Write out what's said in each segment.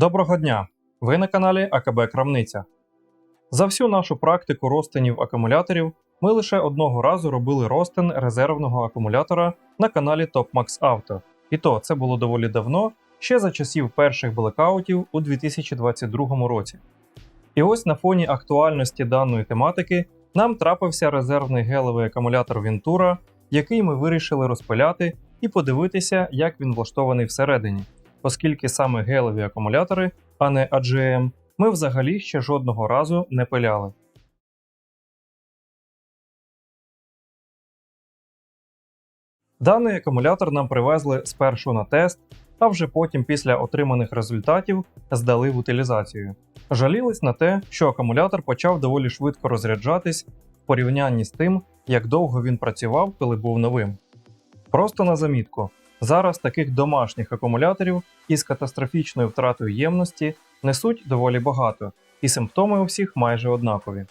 Доброго дня! Ви на каналі АКБ Крамниця. За всю нашу практику розтинів акумуляторів ми лише одного разу робили розтин резервного акумулятора на каналі TopMax Auto. І то це було доволі давно, ще за часів перших блекаутів у 2022 році. І ось на фоні актуальності даної тематики нам трапився резервний гелевий акумулятор Ventura, який ми вирішили розпиляти і подивитися, як він влаштований всередині оскільки саме гелеві акумулятори, а не AGM, ми взагалі ще жодного разу не пиляли. Даний акумулятор нам привезли спершу на тест, а вже потім після отриманих результатів здали в утилізацію. Жалілись на те, що акумулятор почав доволі швидко розряджатись в порівнянні з тим, як довго він працював, коли був новим. Просто на замітку, Зараз таких домашніх акумуляторів із катастрофічною втратою ємності несуть доволі багато, і симптоми у всіх майже однакові.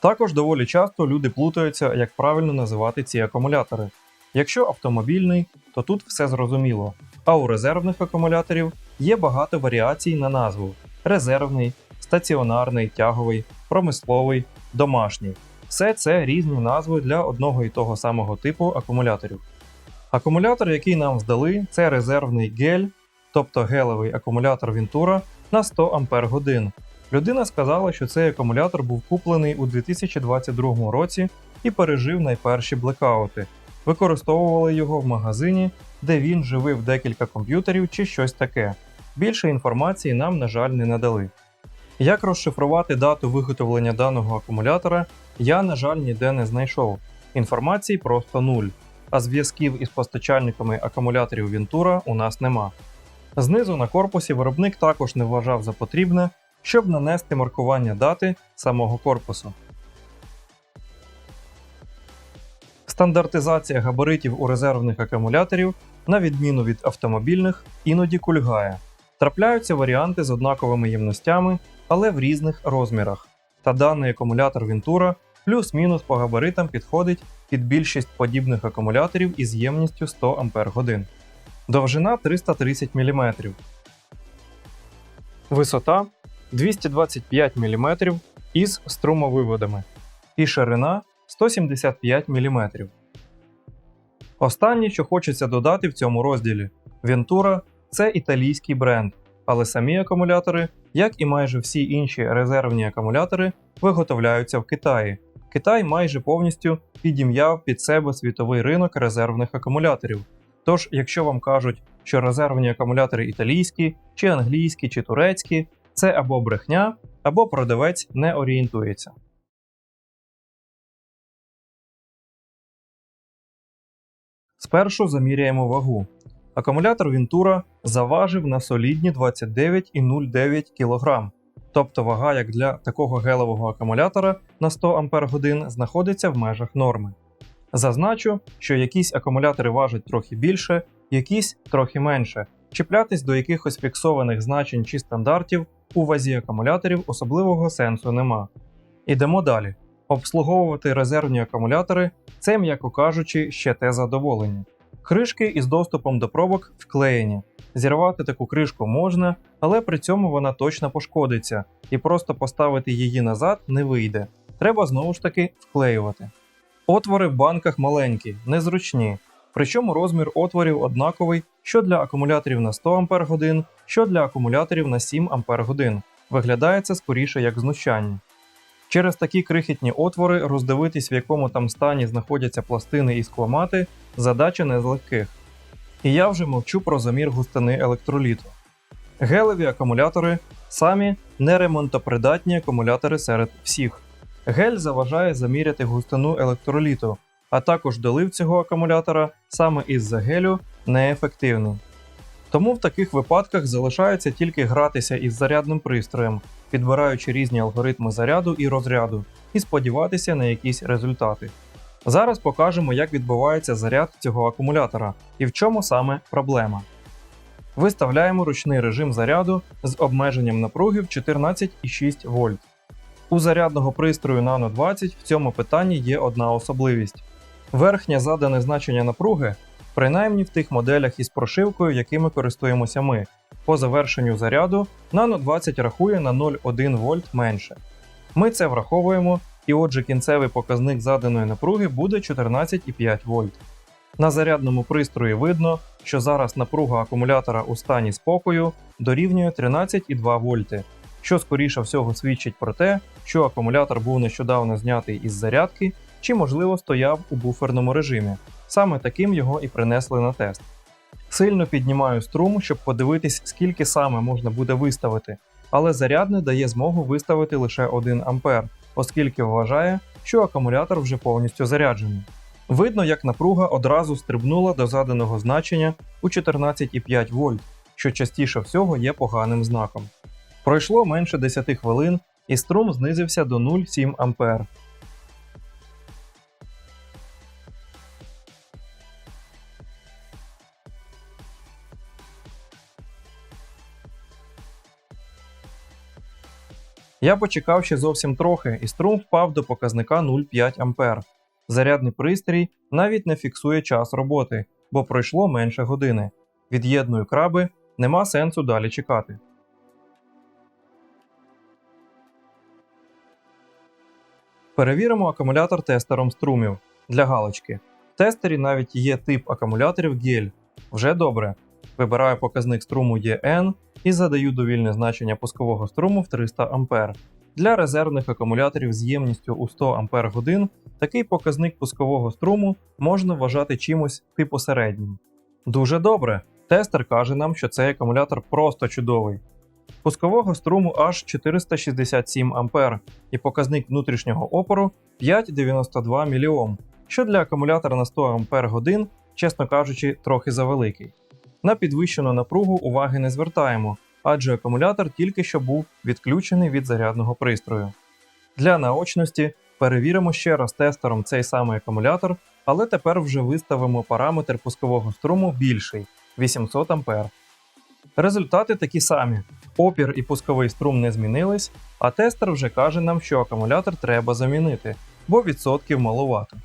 Також доволі часто люди плутаються, як правильно називати ці акумулятори. Якщо автомобільний, то тут все зрозуміло, а у резервних акумуляторів є багато варіацій на назву: резервний, стаціонарний, тяговий, промисловий, домашній. Все це різні назви для одного і того самого типу акумуляторів. Акумулятор, який нам здали, це резервний гель, тобто гелевий акумулятор Ventura на 100 Ах. Людина сказала, що цей акумулятор був куплений у 2022 році і пережив найперші блекаути. Використовували його в магазині, де він живив декілька комп'ютерів чи щось таке. Більше інформації нам, на жаль, не надали. Як розшифрувати дату виготовлення даного акумулятора, я, на жаль, ніде не знайшов. Інформації просто нуль а зв'язків із постачальниками акумуляторів Ventura у нас нема. Знизу на корпусі виробник також не вважав за потрібне, щоб нанести маркування дати самого корпусу. Стандартизація габаритів у резервних акумуляторів, на відміну від автомобільних, іноді кульгає. Трапляються варіанти з однаковими ємностями, але в різних розмірах. Та даний акумулятор Ventura плюс-мінус по габаритам підходить під більшість подібних акумуляторів із ємністю 100 Ах. Довжина 330 мм. Висота 225 мм із струмовиводами. І ширина 175 мм. Останнє, що хочеться додати в цьому розділі: Ventura це італійський бренд, але самі акумулятори, як і майже всі інші резервні акумулятори, виготовляються в Китаї. Китай майже повністю підім'яв під себе світовий ринок резервних акумуляторів. Тож, якщо вам кажуть, що резервні акумулятори італійські, чи англійські, чи турецькі, це або брехня, або продавець не орієнтується. Спершу заміряємо вагу. Акумулятор Ventura заважив на солідні 29,09 кг. Тобто вага як для такого гелевого акумулятора на 100 Ах знаходиться в межах норми. Зазначу, що якісь акумулятори важать трохи більше, якісь трохи менше. Чіплятись до якихось фіксованих значень чи стандартів у вазі акумуляторів особливого сенсу нема. Ідемо далі. Обслуговувати резервні акумулятори це, м'яко кажучи, ще те задоволення. Кришки із доступом до пробок вклеєні. Зірвати таку кришку можна, але при цьому вона точно пошкодиться, і просто поставити її назад не вийде. Треба знову ж таки вклеювати. Отвори в банках маленькі, незручні. Причому розмір отворів однаковий що для акумуляторів на 100 Ах, що для акумуляторів на 7 Ах. Виглядає це скоріше як знущання. Через такі крихітні отвори роздивитись, в якому там стані знаходяться пластини і скломати, задача не з легких. І я вже мовчу про замір густини електроліту. Гелеві акумулятори самі неремонтопридатні акумулятори серед всіх. Гель заважає заміряти густину електроліту, а також долив цього акумулятора саме із-за гелю неефективний. Тому в таких випадках залишається тільки гратися із зарядним пристроєм, підбираючи різні алгоритми заряду і розряду, і сподіватися на якісь результати. Зараз покажемо, як відбувається заряд цього акумулятора і в чому саме проблема. Виставляємо ручний режим заряду з обмеженням напруги в 14,6 вольт. У зарядного пристрою Nano 20 в цьому питанні є одна особливість. Верхнє задане значення напруги, принаймні в тих моделях із прошивкою, якими користуємося ми, По завершенню заряду Nano 20 рахує на 0,1 вольт менше. Ми це враховуємо, і отже кінцевий показник заданої напруги буде 14,5 вольт. На зарядному пристрої видно, що зараз напруга акумулятора у стані спокою дорівнює 13,2 вольти, що скоріше всього свідчить про те, що акумулятор був нещодавно знятий із зарядки чи, можливо, стояв у буферному режимі. Саме таким його і принесли на тест. Сильно піднімаю струм, щоб подивитись, скільки саме можна буде виставити, але зарядне дає змогу виставити лише 1 А, оскільки вважає, що акумулятор вже повністю заряджений. Видно, як напруга одразу стрибнула до заданого значення у 14,5 вольт, що частіше всього є поганим знаком. Пройшло менше 10 хвилин, і струм знизився до 0,7 А. Я почекав ще зовсім трохи, і струм впав до показника 0,5 А. Зарядний пристрій навіть не фіксує час роботи, бо пройшло менше години. Від'єдную краби, нема сенсу далі чекати. Перевіримо акумулятор тестером струмів для галочки. В тестері навіть є тип акумуляторів гель. Вже добре. Вибираю показник струму EN і задаю довільне значення пускового струму в 300 А. Для резервних акумуляторів з ємністю у 100 Ах такий показник пускового струму можна вважати чимось типу середнім. Дуже добре. Тестер каже нам, що цей акумулятор просто чудовий. Пускового струму аж 467 А і показник внутрішнього опору 5,92 мОм, що для акумулятора на 100 Ах, чесно кажучи, трохи завеликий. На підвищену напругу уваги не звертаємо, адже акумулятор тільки що був відключений від зарядного пристрою. Для наочності перевіримо ще раз тестером цей самий акумулятор, але тепер вже виставимо параметр пускового струму більший 800 А. Результати такі самі: опір і пусковий струм не змінились, а тестер вже каже нам, що акумулятор треба замінити, бо відсотків маловато.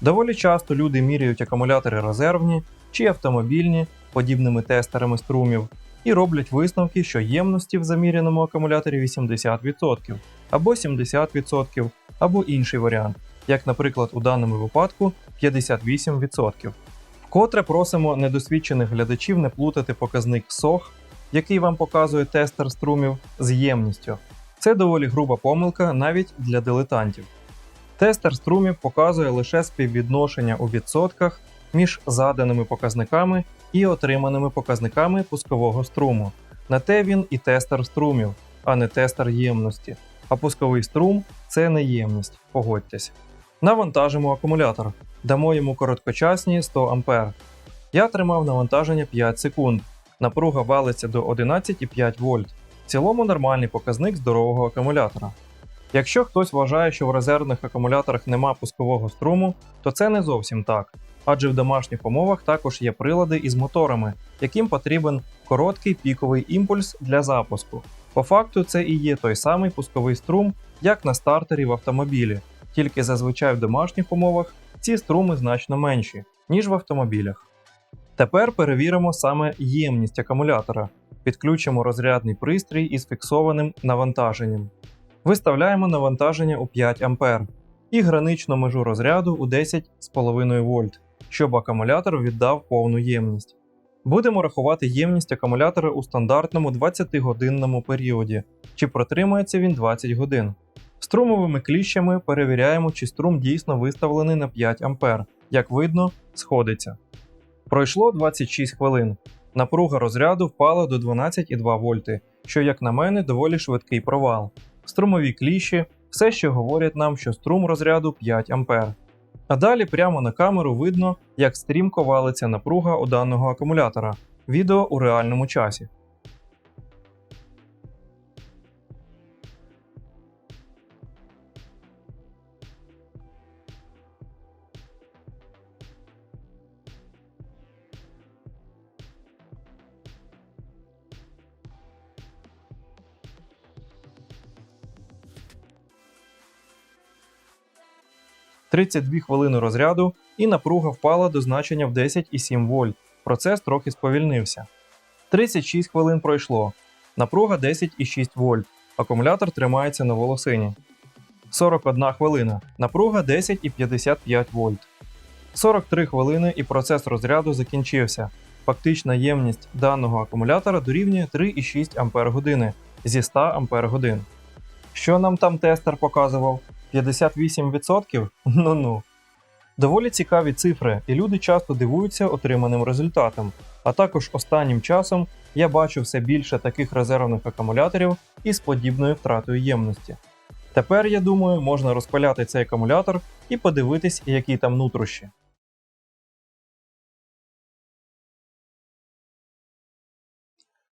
Доволі часто люди міряють акумулятори резервні чи автомобільні подібними тестерами струмів і роблять висновки, що ємності в заміряному акумуляторі 80% або 70%, або інший варіант, як, наприклад, у даному випадку 58%. Вкотре просимо недосвідчених глядачів не плутати показник SOH, який вам показує тестер струмів, з ємністю. Це доволі груба помилка навіть для дилетантів. Тестер струмів показує лише співвідношення у відсотках між заданими показниками і отриманими показниками пускового струму. На те він і тестер струмів, а не тестер ємності. А пусковий струм це не ємність, погодьтесь. Навантажимо акумулятор, дамо йому короткочасні 100 А. Я тримав навантаження 5 секунд. Напруга валиться до 11,5 вольт. В цілому нормальний показник здорового акумулятора. Якщо хтось вважає, що в резервних акумуляторах нема пускового струму, то це не зовсім так адже в домашніх умовах також є прилади із моторами, яким потрібен короткий піковий імпульс для запуску. По факту, це і є той самий пусковий струм, як на стартері в автомобілі, тільки зазвичай в домашніх умовах ці струми значно менші, ніж в автомобілях. Тепер перевіримо саме ємність акумулятора, підключимо розрядний пристрій із фіксованим навантаженням. Виставляємо навантаження у 5 А і граничну межу розряду у 10,5 вольт щоб акумулятор віддав повну ємність. Будемо рахувати ємність акумулятора у стандартному 20-годинному періоді, чи протримається він 20 годин. Струмовими кліщами перевіряємо, чи струм дійсно виставлений на 5 А. Як видно, сходиться. Пройшло 26 хвилин. Напруга розряду впала до 12,2 вольти, що, як на мене, доволі швидкий провал. Струмові кліщі все ще говорять нам, що струм розряду 5 А. А далі прямо на камеру видно, як стрімко валиться напруга у даного акумулятора. Відео у реальному часі. 32 хвилини розряду, і напруга впала до значення в 10,7 вольт. Процес трохи сповільнився. 36 хвилин пройшло. Напруга 10,6 вольт. Акумулятор тримається на волосині. 41 хвилина. Напруга 10,55 вольт. 43 хвилини і процес розряду закінчився. Фактична ємність даного акумулятора дорівнює 3,6 Ампер-години зі 100 Ампер-годин. Що нам там тестер показував? 58%? Ну-ну. Доволі цікаві цифри, і люди часто дивуються отриманим результатом. А також останнім часом я бачу все більше таких резервних акумуляторів із подібною втратою ємності. Тепер, я думаю, можна розпиляти цей акумулятор і подивитись, які там нутрощі.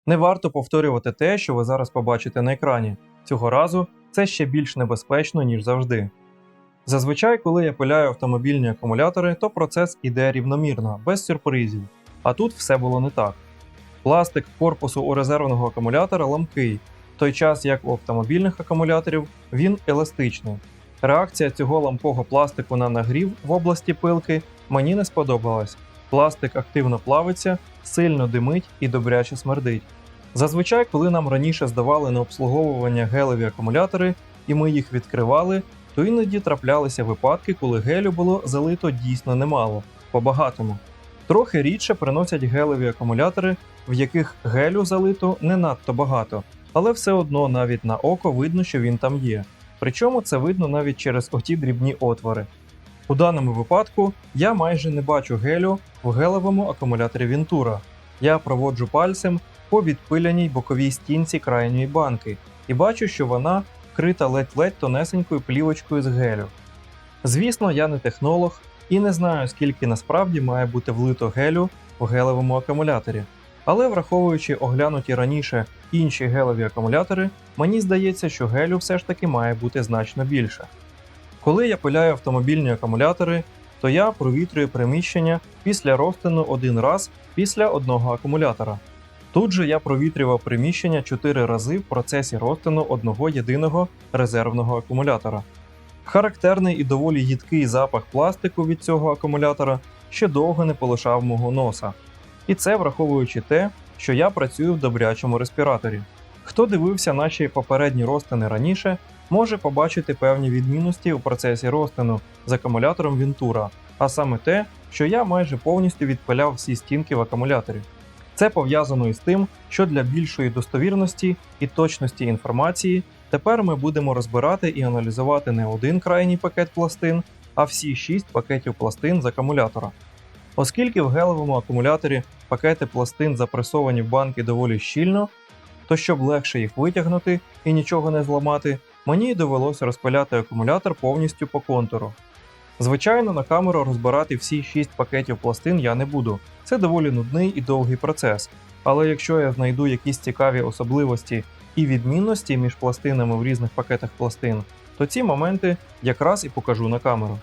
Не варто повторювати те, що ви зараз побачите на екрані. Цього разу це ще більш небезпечно, ніж завжди. Зазвичай, коли я пиляю автомобільні акумулятори, то процес іде рівномірно, без сюрпризів. А тут все було не так. Пластик корпусу у резервного акумулятора ламкий, в той час як у автомобільних акумуляторів він еластичний. Реакція цього ламкого пластику на нагрів в області пилки мені не сподобалась. Пластик активно плавиться, сильно димить і добряче смердить. Зазвичай, коли нам раніше здавали на обслуговування гелеві акумулятори і ми їх відкривали, то іноді траплялися випадки, коли гелю було залито дійсно немало, по-багатому. Трохи рідше приносять гелеві акумулятори, в яких гелю залито не надто багато, але все одно навіть на око видно, що він там є. Причому це видно навіть через оті дрібні отвори. У даному випадку я майже не бачу гелю в гелевому акумуляторі Ventura. Я проводжу пальцем по відпиляній боковій стінці крайньої банки і бачу, що вона вкрита ледь-ледь тонесенькою плівочкою з гелю. Звісно, я не технолог і не знаю, скільки насправді має бути влито гелю в гелевому акумуляторі. Але враховуючи оглянуті раніше інші гелеві акумулятори, мені здається, що гелю все ж таки має бути значно більше. Коли я пиляю автомобільні акумулятори, то я провітрюю приміщення після розтину один раз після одного акумулятора. Тут же я провітрював приміщення 4 рази в процесі розтину одного єдиного резервного акумулятора. Характерний і доволі їдкий запах пластику від цього акумулятора ще довго не полишав мого носа. І це враховуючи те, що я працюю в добрячому респіраторі. Хто дивився наші попередні розтини раніше, може побачити певні відмінності у процесі розтину з акумулятором Ventura, а саме те, що я майже повністю відпиляв всі стінки в акумуляторі. Це пов'язано із тим, що для більшої достовірності і точності інформації тепер ми будемо розбирати і аналізувати не один крайній пакет пластин, а всі 6 пакетів пластин з акумулятора. Оскільки в гелевому акумуляторі пакети пластин запресовані в банки доволі щільно, то щоб легше їх витягнути і нічого не зламати, мені довелося розпиляти акумулятор повністю по контуру. Звичайно, на камеру розбирати всі 6 пакетів пластин я не буду. Це доволі нудний і довгий процес. Але якщо я знайду якісь цікаві особливості і відмінності між пластинами в різних пакетах пластин, то ці моменти якраз і покажу на камеру.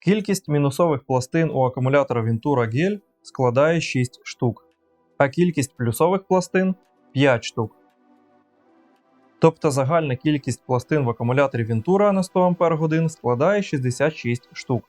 Кількість мінусових пластин у акумулятора Ventura Gel складає 6 штук, а кількість плюсових пластин 5 штук. Тобто загальна кількість пластин в акумуляторі Ventura на 100 Ах складає 66 штук.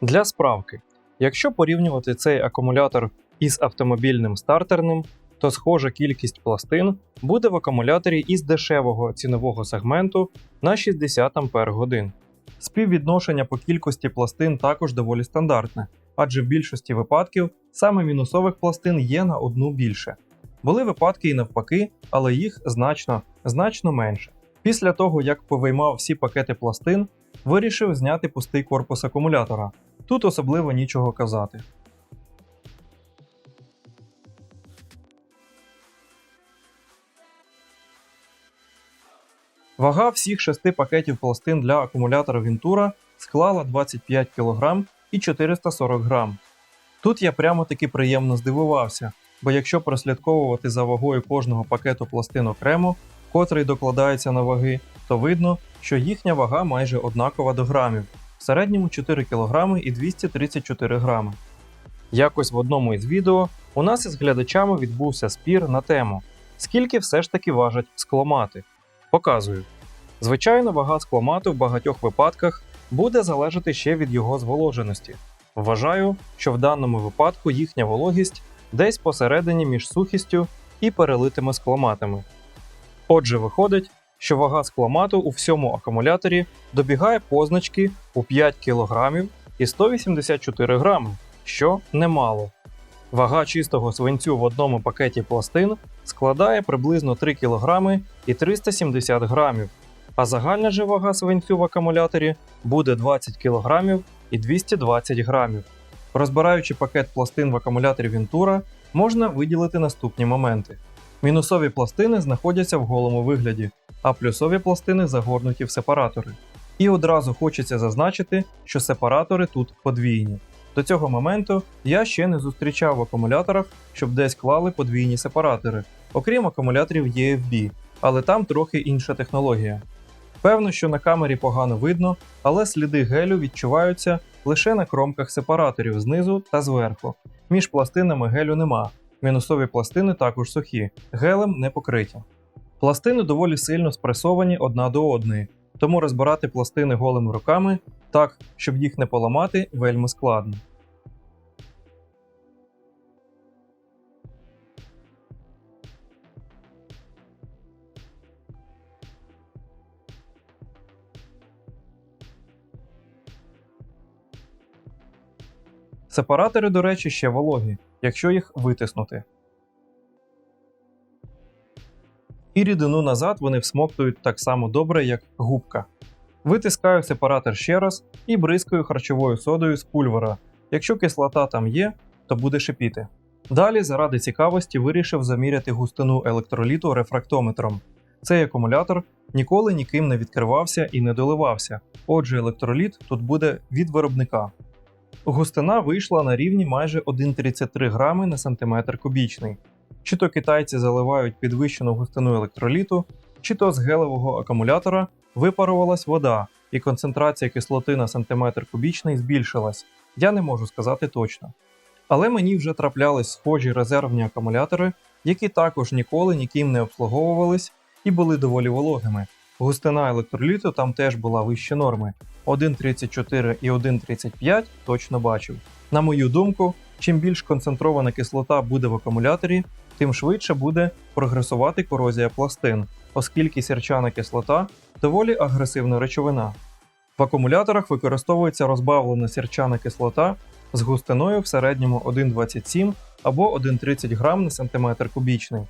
Для справки, якщо порівнювати цей акумулятор із автомобільним стартерним, то схожа кількість пластин буде в акумуляторі із дешевого цінового сегменту на 60 Ах. Співвідношення по кількості пластин також доволі стандартне, адже в більшості випадків саме мінусових пластин є на одну більше. Були випадки і навпаки, але їх значно, значно менше. Після того, як повиймав всі пакети пластин, вирішив зняти пустий корпус акумулятора. Тут особливо нічого казати. Вага всіх шести пакетів пластин для акумулятора Ventura склала 25 кг і 440 г. Тут я прямо таки приємно здивувався, бо якщо прослідковувати за вагою кожного пакету пластин окремо, котрий докладається на ваги, то видно, що їхня вага майже однакова до грамів, в середньому 4 кг і 234 грами. Якось в одному із відео у нас із глядачами відбувся спір на тему, скільки все ж таки важать скломати. Показую. Звичайно, вага скломату в багатьох випадках буде залежати ще від його зволоженості. Вважаю, що в даному випадку їхня вологість десь посередині між сухістю і перелитими скломатами. Отже, виходить, що вага скломату у всьому акумуляторі добігає позначки у 5 кг і 184 грами, що немало. Вага чистого свинцю в одному пакеті пластин складає приблизно 3 кг і 370 грамів, а загальна же вага свинцю в акумуляторі буде 20 кг і 220 грамів. Розбираючи пакет пластин в акумуляторі Ventura, можна виділити наступні моменти. Мінусові пластини знаходяться в голому вигляді, а плюсові пластини загорнуті в сепаратори. І одразу хочеться зазначити, що сепаратори тут подвійні. До цього моменту я ще не зустрічав в акумуляторах, щоб десь клали подвійні сепаратори, окрім акумуляторів EFB, але там трохи інша технологія. Певно, що на камері погано видно, але сліди гелю відчуваються лише на кромках сепараторів знизу та зверху. Між пластинами гелю нема. Мінусові пластини також сухі, гелем не покриті. Пластини доволі сильно спресовані одна до одної, тому розбирати пластини голими руками так, щоб їх не поламати, вельми складно. Сепаратори, до речі, ще вологі, якщо їх витиснути. І рідину назад вони всмоктують так само добре, як губка. Витискаю сепаратор ще раз і бризкаю харчовою содою з пульвера. Якщо кислота там є, то буде шипіти. Далі, заради цікавості, вирішив заміряти густину електроліту рефрактометром. Цей акумулятор ніколи ніким не відкривався і не доливався, отже, електроліт тут буде від виробника. Густина вийшла на рівні майже 1,33 грами на сантиметр кубічний. Чи то китайці заливають підвищену густину електроліту, чи то з гелевого акумулятора випарувалась вода, і концентрація кислоти на сантиметр кубічний збільшилась. Я не можу сказати точно. Але мені вже траплялись схожі резервні акумулятори, які також ніколи ніким не обслуговувались і були доволі вологими. Густина електроліту там теж була вище норми. 1,34 і 1,35 точно бачив. На мою думку, чим більш концентрована кислота буде в акумуляторі, тим швидше буде прогресувати корозія пластин, оскільки сірчана кислота доволі агресивна речовина. В акумуляторах використовується розбавлена сірчана кислота з густиною в середньому 1,27 або 1,30 грам на сантиметр кубічний.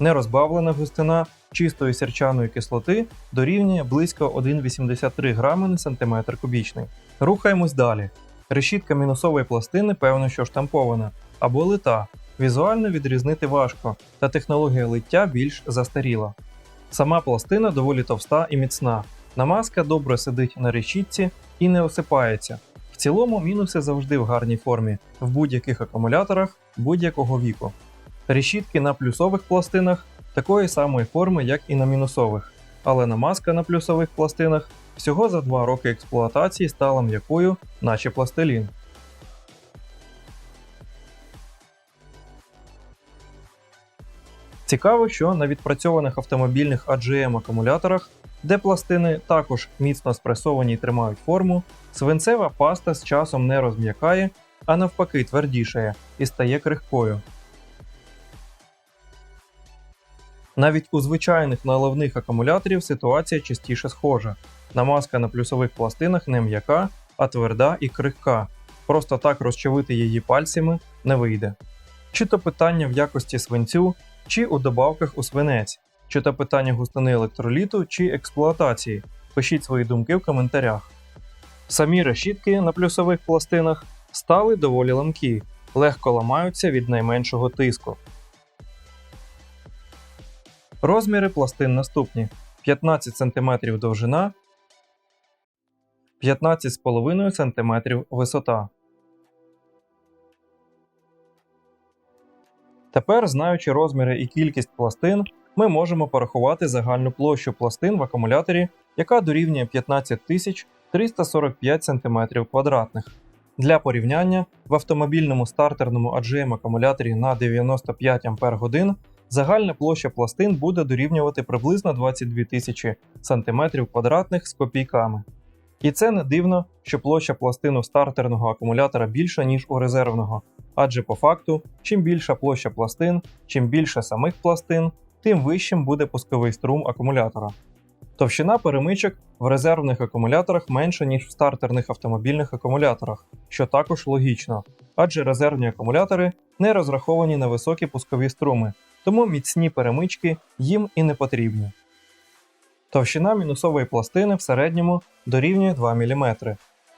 Нерозбавлена густина чистої сірчаної кислоти дорівнює близько 1,83 грами на сантиметр кубічний. Рухаємось далі. Решітка мінусової пластини, певно, що штампована або лита. Візуально відрізнити важко, та технологія лиття більш застаріла. Сама пластина доволі товста і міцна. Намазка добре сидить на решітці і не осипається. В цілому мінуси завжди в гарній формі в будь-яких акумуляторах будь-якого віку. Решітки на плюсових пластинах такої самої форми, як і на мінусових, але намазка на плюсових пластинах всього за 2 роки експлуатації стала м'якою, наче пластилін. Цікаво, що на відпрацьованих автомобільних AGM акумуляторах, де пластини також міцно спресовані і тримають форму, свинцева паста з часом не розм'якає, а навпаки твердішає і стає крихкою. Навіть у звичайних наливних акумуляторів ситуація частіше схожа. Намазка на плюсових пластинах не м'яка, а тверда і крихка. Просто так розчавити її пальцями не вийде. Чи то питання в якості свинцю, чи у добавках у свинець, чи то питання густини електроліту чи експлуатації. Пишіть свої думки в коментарях. Самі решітки на плюсових пластинах стали доволі ламкі, легко ламаються від найменшого тиску. Розміри пластин наступні: 15 см довжина, 15,5 см висота. Тепер, знаючи розміри і кількість пластин, ми можемо порахувати загальну площу пластин в акумуляторі, яка дорівнює 15 345 см квадратних. Для порівняння, в автомобільному стартерному AGM акумуляторі на 95 Ах загальна площа пластин буде дорівнювати приблизно 22 тисячі см квадратних з копійками. І це не дивно, що площа пластин у стартерного акумулятора більша, ніж у резервного, адже по факту, чим більша площа пластин, чим більше самих пластин, тим вищим буде пусковий струм акумулятора. Товщина перемичок в резервних акумуляторах менша, ніж в стартерних автомобільних акумуляторах, що також логічно, адже резервні акумулятори не розраховані на високі пускові струми, тому міцні перемички їм і не потрібні. Товщина мінусової пластини в середньому дорівнює 2 мм.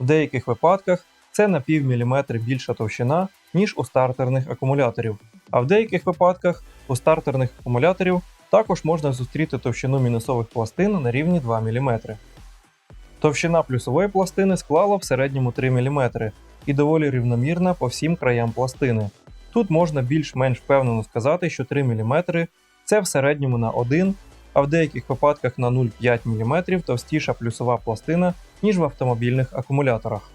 В деяких випадках це на пів міліметри більша товщина, ніж у стартерних акумуляторів, а в деяких випадках у стартерних акумуляторів також можна зустріти товщину мінусових пластин на рівні 2 мм. Товщина плюсової пластини склала в середньому 3 мм і доволі рівномірна по всім краям пластини. Тут можна більш-менш впевнено сказати, що 3 мм це в середньому на 1, а в деяких випадках на 0,5 мм товстіша плюсова пластина, ніж в автомобільних акумуляторах.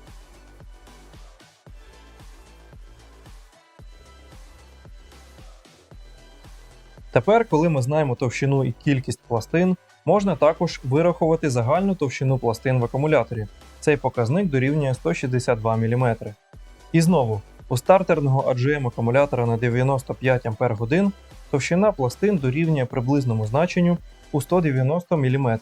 Тепер, коли ми знаємо товщину і кількість пластин, можна також вирахувати загальну товщину пластин в акумуляторі. Цей показник дорівнює 162 мм. І знову, у стартерного AGM акумулятора на 95 Ах товщина пластин дорівнює приблизному значенню у 190 мм.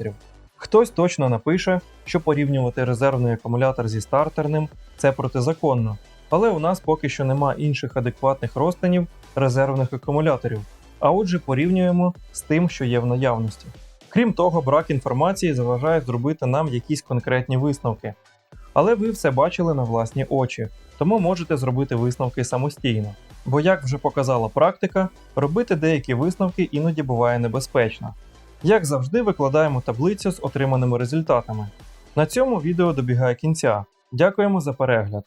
Хтось точно напише, що порівнювати резервний акумулятор зі стартерним це протизаконно, але у нас поки що нема інших адекватних розтинів резервних акумуляторів, а отже порівнюємо з тим, що є в наявності. Крім того, брак інформації заважає зробити нам якісь конкретні висновки. Але ви все бачили на власні очі, тому можете зробити висновки самостійно. Бо, як вже показала практика, робити деякі висновки іноді буває небезпечно. Як завжди, викладаємо таблицю з отриманими результатами. На цьому відео добігає кінця. Дякуємо за перегляд.